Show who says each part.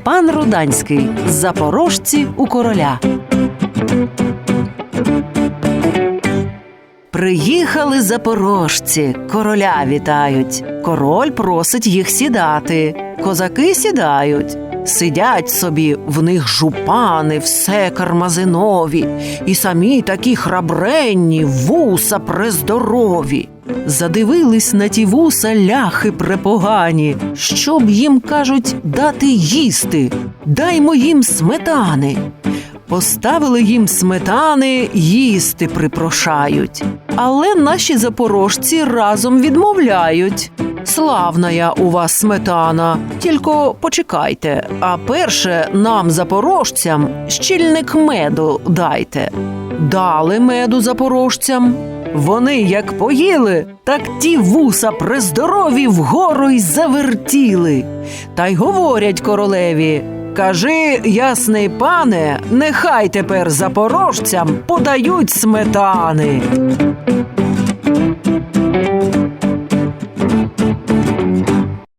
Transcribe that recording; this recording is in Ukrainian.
Speaker 1: Степан Руданський. Запорожці у короля. Приїхали запорожці, короля вітають. Король просить їх сідати. Козаки сідають. Сидять собі в них жупани, все кармазинові, і самі такі храбренні, вуса прездорові. Задивились на ті вуса ляхи препогані, щоб їм кажуть дати їсти, даймо їм сметани. Поставили їм сметани, їсти припрошають. Але наші запорожці разом відмовляють. Славна я у вас сметана, тільки почекайте, а перше нам, запорожцям, щільник меду дайте. Дали меду запорожцям. Вони як поїли, так ті вуса приздорові вгору й завертіли. Та й говорять королеві. Кажи, ясний пане, нехай тепер запорожцям подають сметани.